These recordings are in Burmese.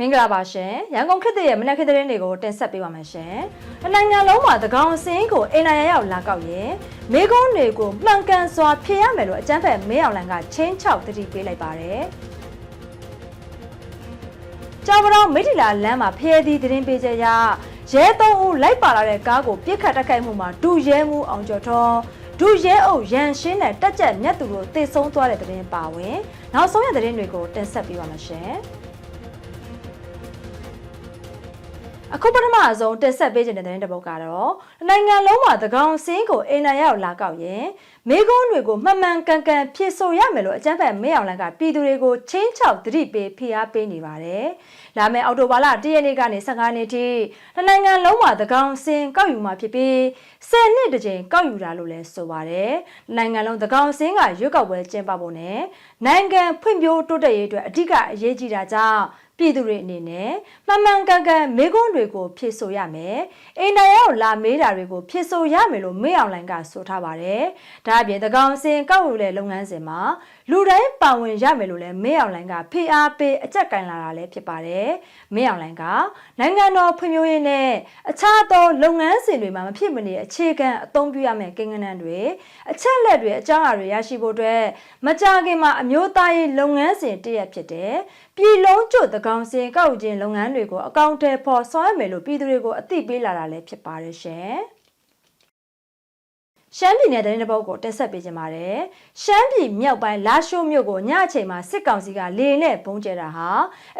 မင်္ဂလာပါရှင်ရန်ကုန်ခေတ်သစ်ရဲ့မနက်ခေတ်သတင်းတွေကိုတင်ဆက်ပေးပါမယ်ရှင်တနိုင်ငံလုံးမှာသကောင်အစင်းကိုအိမ်နိုင်ရရောက်လာကောက်ရင်မိကုန်းတွေကိုမှန်ကန်စွာဖြေရမယ်လို့အကြမ်းဖက်မင်းအောင်လှိုင်ကချင်းချောက်တတိပေးလိုက်ပါတယ်ကြောင်ကတော့မိထီလာလမ်းမှာဖျဲသီးသတင်းပေးချက်ရရဲသုံးဦးလိုက်ပါလာတဲ့ကားကိုပြစ်ခတ်တိုက်ခိုက်မှုမှာဒူရဲမှုအောင်ကျော်ထွန်းဒူရဲအုပ်ရန်ရှင်းတဲ့တက်ကြက်မြတ်သူတို့တေဆုံးသွားတဲ့သတင်းပါဝင်နောက်ဆုံးရသတင်းတွေကိုတင်ဆက်ပေးပါမယ်ရှင် အခုပထမအဆုံးတက်ဆက်ပေးခြင်းတဲ့တဲ့ပုတ်ကတော့နိုင်ငံလုံးမှာသကောင်စင်းကိုအိမ်နိုင်ရောက်လာကောက်ရင်မိကုန်းတွေကိုမှန်မှန်ကန်ကန်ဖြည့်ဆို့ရမယ်လို့အကြမ်းဖက်မင်းအောင်လန်ကပြည်သူတွေကိုချင်းချောက်တတိပေးဖိအားပေးနေပါတယ်။လာမယ့်အောက်တိုဘာလ၁ရက်နေ့ကနေ15ရက်နေ့ထိနိုင်ငံလုံးမှာသကောင်စင်းကောက်ယူမှာဖြစ်ပြီး10နှစ်တစ်ကြိမ်ကောက်ယူတာလို့လည်းဆိုပါတယ်။နိုင်ငံလုံးသကောင်စင်းကရွက်ကောက်ပွဲကျင်းပဖို့နဲ့နိုင်ငံဖွံ့ဖြိုးတိုးတက်ရေးအတွက်အဓိကအရေးကြီးတာကြောင့် ပြည်သူတွေအနေနဲ့မှန်မှန်ကန်ကန်မေကွန်းတွေကိုဖြည့်ဆို့ရမယ်။အိမ်တိုင်းရောက်လာမေးတာတွေကိုဖြည့်ဆို့ရမယ်လို့မေးအောင်လိုင်ကဆိုထားပါတယ်။ဒါအပြင်သကောင်စင်ကောက်ယူတဲ့လုပ်ငန်းစဉ်မှာလူတိုင်းပါဝင်ရမယ်လို့လည်းမေးအောင်လိုင်ကဖိအားပေးအကြက်ကင်လာတာလည်းဖြစ်ပါတယ်။မေးအောင်လိုင်ကနိုင်ငံတော်ဖွံ့ဖြိုးရေးနဲ့အခြားသောလုပ်ငန်းစဉ်တွေမှာမဖြစ်မနေအခြေခံအသုံးပြုရမယ့်ကိန်းဂဏန်းတွေအချက်လက်တွေအကြောင်းအရာတွေရရှိဖို့အတွက်မကြာခင်မှာအမျိုးသားရေးလုပ်ငန်းစဉ်တရက်ဖြစ်တဲ့ပြည်လုံးကျွတ်သကောင်စင်ကောက်ယူခြင်းလုပ်ငန်းတွေကိုအကောင့်ထဲပေါ်ဆောင်ရွက်မယ်လို့ပြည်သူတွေကိုအသိပေးလာတာလည်းဖြစ်ပါတယ်ရှင်။ရှမ်းပြည်နယ်သတင်းတစ်ပုဒ်ကိုတက်ဆက်ပေးကြပါမယ်။ရှမ်းပြည်မြောက်ပိုင်းလာရှိုးမြို့ကိုညအချိန်မှာစစ်ကောင်စီကလေနဲ့ဘုံကျဲတာဟာ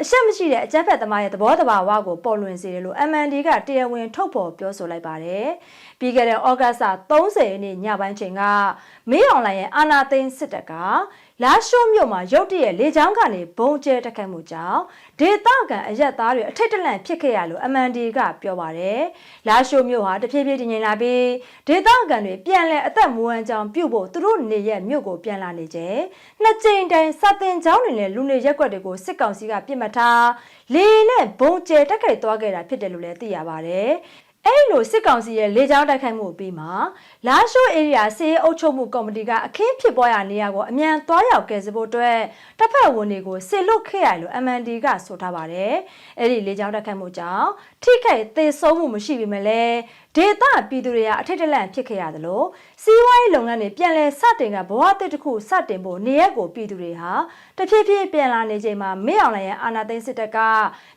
အဆက်မရှိတဲ့အကြမ်းဖက်သမားရဲ့သဘောတဘာဝကိုပေါ်လွင်စေတယ်လို့ MND ကတရားဝင်ထုတ်ဖော်ပြောဆိုလိုက်ပါတယ်။ပြီးခဲ့တဲ့ဩဂတ်စ်30ရက်နေ့ညပိုင်းချိန်ကမင်းအောင်လှိုင်ရဲ့အာနာသိန်းစစ်တပ်က လာရှိုးမြို့မှာရုတ်တရက်လေကြောင်းကနေဘုံကျဲတက်ခတ်မှုကြောင့်ဒေသခံအရက်သားတွေအထိတ်တလန့်ဖြစ်ခဲ့ရလို့ MND ကပြောပါတယ်။လာရှိုးမြို့ဟာတဖြည်းဖြည်းတည်ငြိမ်လာပြီးဒေသခံတွေပြန်လည်အသက်မွေးဝမ်းကြောင်းပြုတ်ဖို့သူတို့နေရက်မြို့ကိုပြန်လာနေကြ။နှစ်ကြိမ်တိုင်စတင်ကြောင်းတွေနဲ့လူနေရက်ကွက်တွေကိုစစ်ကောင်စီကပြစ်မှတ်ထားလေနဲ့ဘုံကျဲတက်ခိုက်သွားခဲ့တာဖြစ်တယ်လို့လည်းသိရပါတယ်။ အဲ့လိုစစ်ကောင်စီရဲ့လေကြောင်းတိုက်ခိုက်မှုအပြီးမှာလာရှိုး area စေအုပ်ချုပ်မှုကော်မတီကအခင်းဖြစ်ပွားရာနေရာကိုအမြန်သွားရောက်ကယ်ဆယ်ဖို့အတွက်တပ်ဖက်ဝန်တွေကိုစစ်လွတ်ခဲ့ရလို့ MND ကဆိုထားပါတယ်။အဲ့ဒီလေကြောင်းတိုက်ခိုက်မှုကြောင့်ထိခိုက်သေဆုံးမှုမရှိပေမဲ့လည်း ဒေသပြည်သူတွေကအထက်တလန့်ဖြစ်ခဲ့ရတယ်လို့စီးပွားရေးလုပ်ငန်းတွေပြန်လည်စတင်ကဘဝတစ်တစ်ခုစတင်ဖို့နေရက်ကိုပြည်သူတွေဟာတဖြည်းဖြည်းပြန်လာနေချိန်မှာမင်းအောင်လှိုင်ရဲ့အာဏာသိမ်းစစ်တပ်က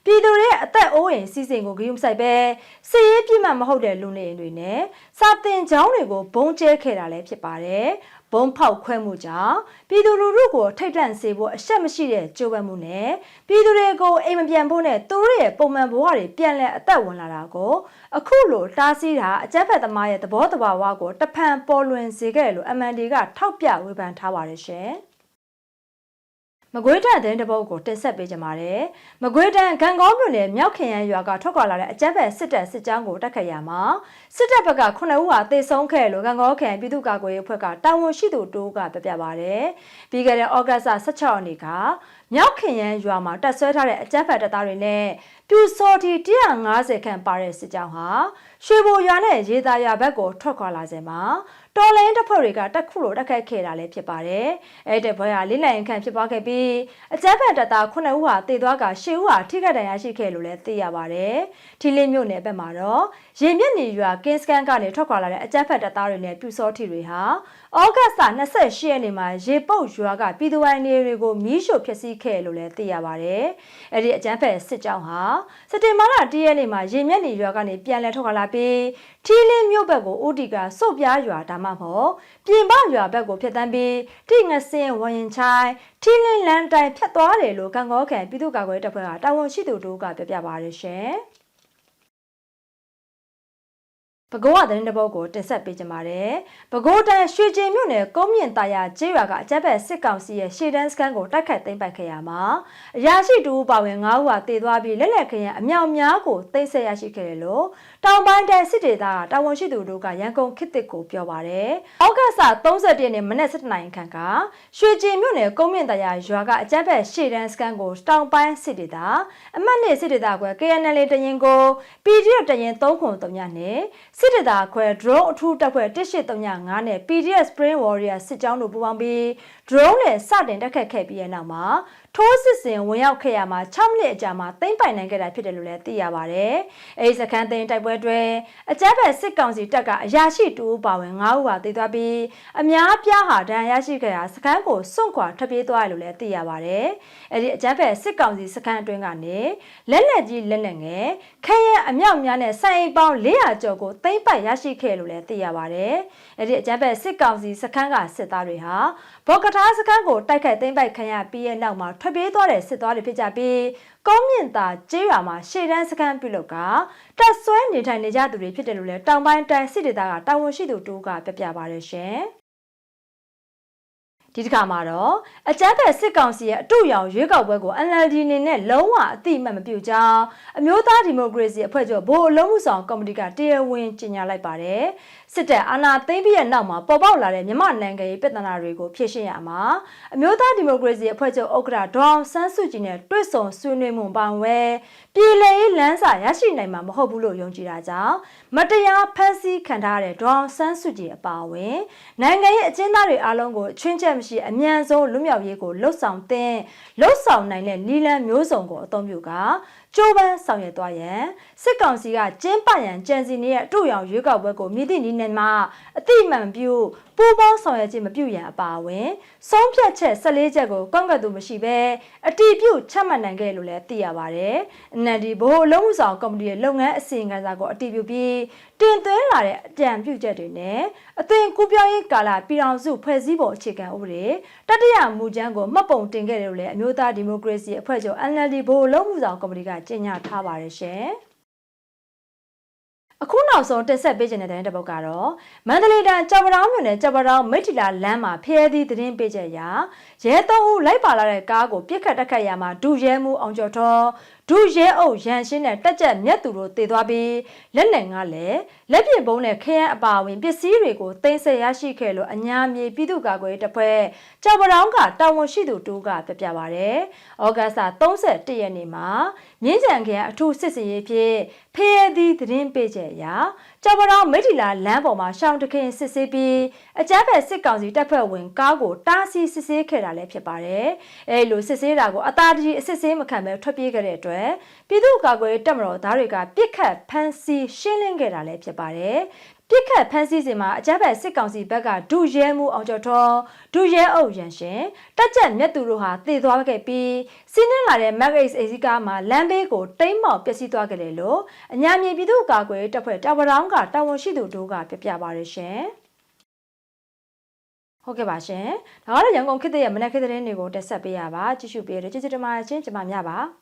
ပြည်သူတွေရဲ့အသက်အိုးအိမ်စီးစိမ်ကိုဂရုမစိုက်ပဲစစ်ရေးပြစ်မှတ်မဟုတ်တဲ့လူနေအိမ်တွေနဲ့စာတင်ကျောင်းတွေကိုဘုံကျဲခဲ့တာလည်းဖြစ်ပါတယ် ဘုံဖောက်ခွဲမှုကြောင့်ပြည်သူလူထုကိုထိတ်တန့်စေဖို့အဆက်မရှိတဲ့ကြိုးပမ်းမှုနဲ့ပြည်သူတွေကိုအိမ်မပြန်ဖို့နဲ့သူတို့ရဲ့ပုံမှန်ဘဝတွေပြန်လည်အသက်ဝင်လာတာကိုအခုလိုတားဆီးတာအကြက်ဖက်သမားရဲ့သဘောတဘာဝကိုတဖန်ပေါ်လွင်စေခဲ့တယ်လို့ MND ကထောက်ပြဝေဖန်ထားပါတယ်ရှင်။ မကွေးတန်တဲ့တပုတ်ကိုတင်ဆက်ပေးကြပါမယ်။မကွေးတန်ဂံကောင်းမြို့နယ်မြောက်ခင်ရန်ရွာကထွက်ခွာလာတဲ့အကြမ်းဖက်စစ်တပ်စစ်ကြောင်းကိုတက်ခတ်ရမှာစစ်တပ်ဘက်က9ဦးဟာတေဆုံးခဲ့လို့ဂံကောခင်ပြည်သူ့ကာကွယ်ရေးအဖွဲ့ကတာဝန်ရှိသူတိုးကပြပြပါတယ်။ပြီးခဲ့တဲ့ဩဂတ်စ်16ရက်နေ့က မြောက်ခင်ရန်ရွာမှာတက်ဆွဲထားတဲ့အကြမ်းဖက်တပ်သားတွေနဲ့ပြူစော်တီ150ခန့်ပါတဲ့စစ်ကြောင်းဟာရွှေဘိုရွာနဲ့ရေသာရွာဘက်ကိုထွက်ခွာလာစဉ်မှာတော်လိုင်းတပ်ဖွဲ့တွေကတက်ခုလိုတက်ခတ်ခဲ့တာလည်းဖြစ်ပါတယ်။အဲ့တဲ့ဘွဲဟာလေးလိုင်ခန့်ဖြစ်ပွားခဲ့ပြီးအကြမ်းဖက်တပ်သား9ဦးဟာတေသွားက10ဦးဟာထိခိုက်ဒဏ်ရာရှိခဲ့လို့လည်းသိရပါတယ်။ထီလင်းမြို့နယ်ဘက်မှာတော့ရေမျက်နေရွာကင်းစကန်ကနေထွက်ခွာလာတဲ့အကြမ်းဖက်တပ်သားတွေနဲ့ပြူစောထီတွေဟာဩဂတ်စ်28ရက်နေ့မှာရေပုတ်ရွာကပြည်သူဝိုင်းနေတွေကိုမီးရှို့ဖျက်ဆီးခဲ့လို့လည်းသိရပါတယ်။အဲ့ဒီအကြမ်းဖက်စစ်ကြောင်းဟာစက်တင်ဘာလ1ရက်နေ့မှာရေမျက်နေရွာကနေပြန်လည်ထွက်ခွာလာပြီးထီလင်းမြို့ဘက်ကိုဦးတီကစုတ်ပြားရွာဒါမှမဟုတ်ပြင်ပရွာဘက်ကိုဖျက်တမ်းပြီးတိငစင်းဝရင်ချိုင်းထီလင်းလန်တိုင်ဖြတ်သွားတယ်လို့ကံကောခံပြည်သူ့ကာကွယ်တပ်ဖွဲ့ကတာဝန်ရှိသူတို့ကပြောပြပါရရှင်။ ပဲခူးကသတင်းတစ်ပုဒ်ကိုတင်ဆက်ပေးကြပါမယ်။ပဲခူးတန်းရွှေကျင်မြို့နယ်ကုန်းမြင့်တာယာကျေးရွာကအကြက်ဘက်စစ်ကောင်စီရဲ့ရှေ့တန်းစခန်းကိုတိုက်ခိုက်သိမ်းပိုက်ခဲ့ရမှာအရာရှိတူပါဝင်9ဦးဟာတေသွားပြီးလက်လက်ခရင်အမြောက်များကိုသိမ်းဆည်းရရှိခဲ့တယ်လို့တောင်ပိုင်းတိုင်းစစ်ဒေသကတာဝန်ရှိသူတို့ကရန်ကုန်ခေတ်သစ်ကိုပြောပါရယ်။ဩဂတ်စ်31ရက်နေ့မနက်7:00နာရီခန့်ကရွှေကျင်မြို့နယ်ကုန်းမြင့်တာယာရွာကအကြက်ဘက်ရှေ့တန်းစခန်းကိုတောင်ပိုင်းစစ်ဒေသအမှတ်နှစ်စစ်ဒေသကွယ် KNL တရင်ကို PDF တရင်3ခု3ညနဲ့စစ်တပ်သားခွဲ drone အထူးတပ်ဖွဲ့1835နဲ့ PDF Spring Warrior စစ်ကြောင်းတို့ပူးပေါင်းပြီး drone နဲ့စတင်တက်ခတ်ခဲ့ပြီးတဲ့နောက်မှာထိုးစစ်ဆင်ဝင်ရောက်ခဲ့ရမှာ6မိနစ်အကြာမှာသိမ်းပိုင်နိုင်ခဲ့တာဖြစ်တယ်လို့လည်းသိရပါတယ်။အဲဒီစခန်းသိမ်းတိုက်ပွဲတွင်အကြမ်းဖက်စစ်ကောင်စီတပ်ကအရာရှိတူပါဝင်9ဦးဟာသေသွားပြီးအများပြားဟာဒဏ်ရာရရှိခဲ့ရာစခန်းကိုစွန့်ခွာထွက်ပြေးသွားတယ်လို့လည်းသိရပါတယ်။အဲဒီအကြမ်းဖက်စစ်ကောင်စီစခန်းအတွင်းကနေလက်လက်ကြီးလက်လက်ငယ်ခဲရဲ အမြောက်များနဲ့စိုင်ပေါင်း400ကျော်ကိုသိမ်းပိုက်ရရှိခဲ့လို့လည်းသိရပါတယ်။အဲဒီအကြမ်းဖက်စစ်ကောင်စီစခန်းကစစ်သားတွေဟာဘော့ကထားစခန်းကိုတိုက်ခိုက်သိမ်းပိုက်ခံရပြီးရဲ့နောက်မှာထွက်ပြေးသွားတဲ့စစ်သားတွေဖြစ်ကြပြီးကောင်းမြင့်သာကျေးရွာမှာရှေ့တန်းစခန်းပြုလုပ်ကတက်ဆွဲနေထိုင်နေကြသူတွေဖြစ်တယ်လို့လည်းတောင်ပိုင်းတိုင်းစစ်ဒေသကတာဝန်ရှိသူတူကပြပြပါရရှင်။ ဒီတစ်ခါမှာတော့အကြမ်းဖက်စစ်ကောင်စီရဲ့အတူရောင်ရွေးကောက်ပွဲကို NLD အနေနဲ့လုံးဝအတိအမှတ်မပြုကြောင်းအမျိုးသားဒီမိုကရေစီအဖွဲ့ချုပ်ဘို့အလုံးမှုဆောင်ကော်မတီကတရားဝင်ကြေညာလိုက်ပါတယ်စစ်တပ်အာဏာသိမ်းပြီးတဲ့နောက်မှာပေါ်ပေါက်လာတဲ့မြမနိုင်ငံရေးပြဿနာတွေကိုဖြေရှင်းရမှာအမျိုးသားဒီမိုကရေစီအဖွဲ့ချုပ်ဥက္ကဋ္ဌဒေါအောင်ဆန်းစုကြည်နဲ့တွေ့ဆုံဆွေးနွေးမှုပန်ဝဲပြည်လည်ရေးလမ်းစာရရှိနိုင်မှာမဟုတ်ဘူးလို့ယုံကြည်တာကြောင့်မတရားဖန်ဆီးခံထားရတဲ့ဒေါအောင်ဆန်းစုကြည်အပါအဝင်နိုင်ငံရေးအကျဉ်းသားတွေအားလုံးကိုချွင်းချက်မရှိအမြန်ဆုံးလွတ်မြောက်ရေးကိုလှုပ်ဆောင်တဲ့လှုပ်ဆောင်နိုင်တဲ့နီလန်မျိုးစုံကိုအသုံးပြုကကျိုးပန်းဆောင်ရွက်သွားရန်စစ်ကောင်စီကကျင်းပရန်ကြံစီနေတဲ့အတူရောင်ရွေးကောက်ပွဲကိုမြည်သည့်နည်းနဲ့မှအတိအမှန်ပြုပူးပေါင်းဆောင်ရွက်ခြင်းမပြုရန်အပါအဝင်ဆုံးဖြတ်ချက်14ချက်ကိုကောင့်ကတ်သူမရှိဘဲအတိပြုချမှတ်နိုင်ခဲ့လို့လည်းသိရပါတယ်။ NLD ဘိုးအလုံးမှုဆောင်ကော်မတီရဲ့လုပ်ငန်းအစီအငံစာကိုအတိပြုပြီးတင်သွင်းလာတဲ့အကြံပြုချက်တွေနဲ့အသွင်ကူးပြောင်းရေးကာလပြည်အောင်စုဖွဲ့စည်းပုံအခြေခံဥပဒေတတိယမူကြမ်းကိုမှတ်ပုံတင်ခဲ့တယ်လို့လည်းအမျိုးသားဒီမိုကရေစီအဖွဲ့ချုပ် NLD ဘိုးအလုံးမှုဆောင်ကော်မတီကကြေညာထားပါတယ်ရှင်။အခုနောက်ဆုံးတက်ဆက်ပေးခြင်းတဲ့တဲ့တစ်ပုတ်ကတော့မန္တလေးတိုင်းကြော်ပတောင်းမြို့နယ်ကြော်ပတောင်းမိထ္ထီလာလမ်းမှာဖျဲသည့်သတင်းပေးချက်အရရဲသုံးဦးလိုက်ပါလာတဲ့ကားကိုပြစ်ခတ်တက်ခတ်ရမှာဒုရဲမှုအောင်ကျော်ထော ဒုရဲအုပ်ရန်ရှင်းနဲ့တက်ကြက်မြက်သူတို့တည်သွားပြီးလက်နယ်ကလည်းလက်ပြဘုံနဲ့ခရမ်းအပါဝင်ပစ္စည်းတွေကိုတင်ဆက်ရရှိခဲ့လို့အညာမြေပြည်သူ့ကာကွယ်တပ်ဖွဲ့ကြော်ပတောင်းကတာဝန်ရှိသူတူကပြပြပါဗျ။ဩဂတ်စ်31ရက်နေ့မှာမြင်းကြံခရအထူးစစ်စင်ရေးဖြင့်ဖဲသည့်သတင်းပေးချက်အရ ကြော်ပတောင်းမိထ္ထီလာလမ်းပေါ်မှာရှောင်းတခင်စစ်ဆေးပြီးအကြမ်းဖက်စစ်ကောင်စီတပ်ဖွဲ့ဝင်ကားကိုတားဆီးစစ်ဆေးခဲ့တာလည်းဖြစ်ပါတယ်။အဲလိုစစ်ဆေးတာကိုအသာတကြီးအစစ်ဆေးမခံဘဲထွက်ပြေးခဲ့တဲ့အတွက်ပြည်သူ့ကာကွယ်တပ်မတော်သားတွေကပြစ်ခတ်ဖမ်းဆီးရှင်းလင်းခဲ့တာလည်းဖြစ်ပါတယ်။ ပြစ်ခတ်ဖမ်းဆီးစဉ်မှာအကြမ်းဖက်စစ်ကောင်စီဘက်ကဒုရဲမှုအောင်ကျော်ထောဒုရဲအုပ်ရန်ရှင်တက်ချက်မြတ်သူတို့ဟာတည်သွားခဲ့ပြီးစီးနှင်းလာတဲ့ Max အေစီကားမှာလမ်းဘေးကိုတိမ့်မောက်ပျက်စီးသွားခဲ့တယ်လို့အညာမြေပြည်သူ့ကာကွယ်တပ်ဖွဲ့တာဝရောင်းကတာဝန်ရှိသူတို့ကပြပြပါရရှင်ဟုတ်ကဲ့ပါရှင်။ဒါကတော့ရန်ကုန်ခေတ်ရဲ့မနက်ခေတ်သတင်းတွေကိုတက်ဆက်ပေးရပါကြည့်ရှုပေးရတဲ့ကျေးဇူးတင်ပါတယ်ရှင်ကျွန်မမြပါ